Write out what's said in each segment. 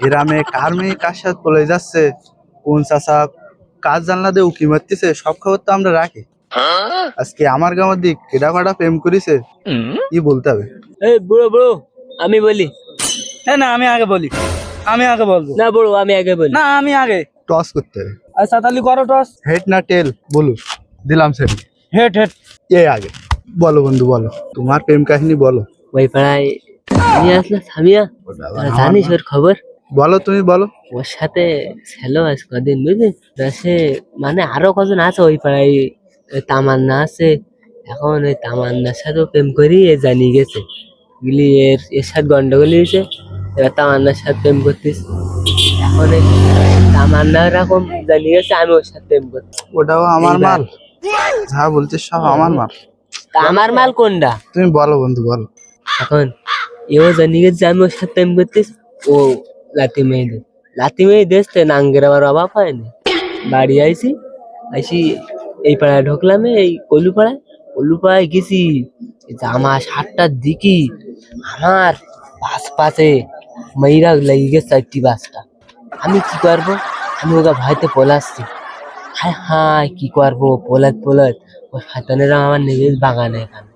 গ্রামে কার মেয়ে কার সাথে পলে যাচ্ছে কোন চাষা কাজ জানলা দিয়ে উকি মারতেছে সব খবর তো আমরা রাখি। আজকে আমার গ্রামের দিক কেডা ফাটা প্রেম করেছে কি বলতে হবে? এই বুড়ো বুড়ো আমি বলি। হ্যাঁ না আমি আগে বলি। আমি আগে বলব। না বুড়ো আমি আগে বলি। না আমি আগে। টস করতে হবে। আচ্ছা তাহলে করো টস। হেড না টেল? বলো দিলাম সেটি হেড হেড। এ আগে। বলো বন্ধু বলো। তোমার প্রেম কাহিনী বলো। ওই পাড়ায় নিয়ে আসলো সামিয়া জানিস ওর খবর? বলো তুমি বলো। ওর সাথে ছিল আজ কদিন বুঝলি? সে মানে আরও কজন আছে ওই পাড়ায় ওই তামান্না আছে। এখন ওই তামান্নার সাথেও প্রেম করি এ জানিয়ে গেছে। বুঝলি এর এর সাথে গন্ডগোল হয়েছে এবার তামান্নার সাথে প্রেম করতিস। এখন তামান্না এরকম জানিয়ে গেছে আমি ওর সাথে প্রেম করছি। ওটাও আমার মাল। যা বলছিস সব আমার মাল। আমার মাল কোনটা? তুমি বলো বন্ধু বলো। এখন এও জানিয়ে গেছে আমি ওর সাথে প্রেম করতিস ও লাতি মেয়েদের লাতি মেয়ে দেখতে নাঙ্গের আমার অভাব হয় না। বাড়ি আইছি আইসি এই পাড়ায় ঢুকলাম, এই কলু পাড়ায়। কলু পাড়ায় গেছি জামা সাতটার দিকে, আমার পাশ পাশে মেয়েরা লেগে গেছে চারটি বাসটা। আমি কি করব? আমি ওকে ভাইতে পলাচ্ছি। হায় হায়, কি করব? পোলাত পোলাত, ওই ফাতানেরা আমার নেবে বাগানে এখানে।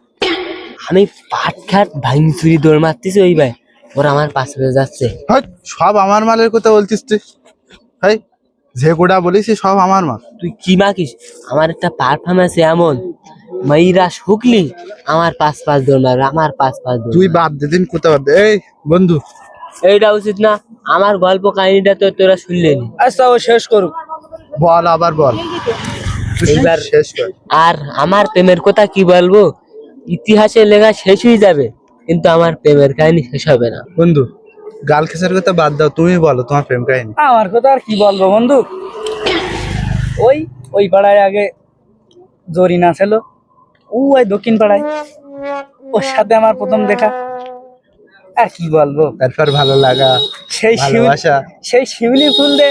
আমি পাট খাট ভাঙি চুরি দৌড় মারতেছি ওই ভাই। ওরা আমার পাশে পেয়ে যাচ্ছে। সব আমার মালের কথা বলছিস তুই? হাই যে গোটা বলিস সব আমার মাল। তুই কি মাখিস আমার একটা পারফর্ম আছে এমন। মাইরা শুকলি আমার পাঁচ পাঁচ দৌড় মারবে আমার পাঁচ পাঁচ দৌড় তুই বাদ দে দিন কোথাও বাদ এই বন্ধু। এইটা উচিত না আমার গল্প কাহিনীটা তো তোরা শুনলেনি। আচ্ছা ও শেষ করুক বল আবার বল। এইবার শেষ কর। আর আমার প্রেমের কথা কি বলব? ইতিহাসে লেখা শেষ হয়ে যাবে। কিন্তু আমার প্রেমের কাহিনী শেষ হবে না। বন্ধু গাল খেসার কথা বাদ দাও তুমি বলো তোমার প্রেম কাহিনী। আমার কথা আর কি বলব বন্ধু? ওই ওই পাড়ায় আগে জরিনা ছিল। ও ওই দক্ষিণ পাড়ায়। ওর সাথে আমার প্রথম দেখা। আর কি বলব? তারপর ভালো লাগা সেই ভালোবাসা। সেই শিউলি ফুল দে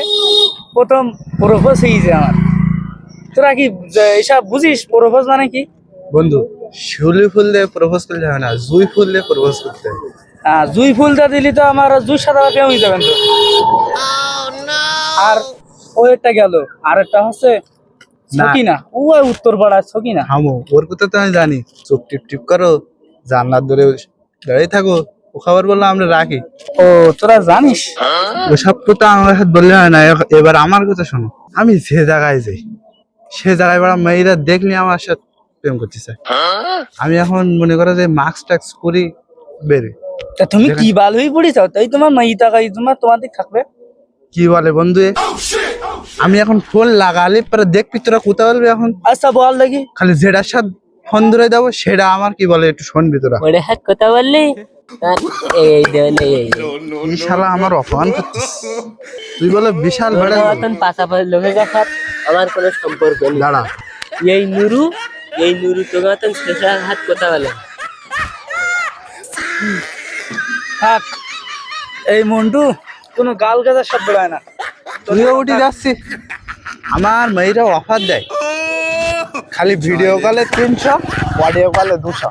প্রথম প্রপোজ হয়েছে আমার। তোরা কি যে এইসব বুঝিস? প্রপোজ মানে কি? বন্ধু শিউলি ফুল দিয়ে প্রপোজ করলে হবে না জুই ফুল দিয়ে প্রপোজ করতে আহ, জুই ফুলটা দিলি তো আমার জুই সাদা হয়ে যাবেন তো। আর ও একটা গেল আর একটা হচ্ছে। সকিনা। ও উত্তর পাড়ার সকিনা। থামো ওর কথা তো আমি জানি। চোখ টিপ টিপ করো জানলার ধরে দাঁড়িয়ে থাকো। ও খবর বলল আমরা রাখি। ও তোরা জানিস? ওসব কথা আমার সাথে বললে হয় না এবার আমার কথা শোনো। আমি যে জায়গায় যাই সে জায়গায় বড় মেয়েরা দেখলে আমার সাথে প্রেম করতে চায় আমি এখন মনে করো যে মাস্ক টাক্স করি বেরে তা তুমি কি বাল হয়ে পড়েছ? তাই তোমার মাই টাকাই তোমার তোমার দিক থাকবে। কি বলে বন্ধু? আমি এখন ফোন লাগালে পরে দেখবি তোরা কোথা বলবি এখন। আচ্ছা বল দেখি। খালি যেটার সাথে ফোন ধরে দেবো সেটা আমার কি বলে একটু শুনবি তোরা। ওরে হাত কথা বললি? শালা আমার অপমান তুই বলে বিশাল তোর বেড়া মতন পাশাপাশি লোকের কাছে আমার কোনো সম্পর্ক নেই। দাঁড়া। এই নুরু এই নুরু মতন শেষে হাত কথা বলে। থাক। এই মন্টু কোনো গাল গাজার সব বেড়ায় না। তুইও উঠে যাচ্ছিস। আমার মেয়েরা অফার দেয়। খালি ভিডিও কলে তিনশো অডিও কলে দুশো।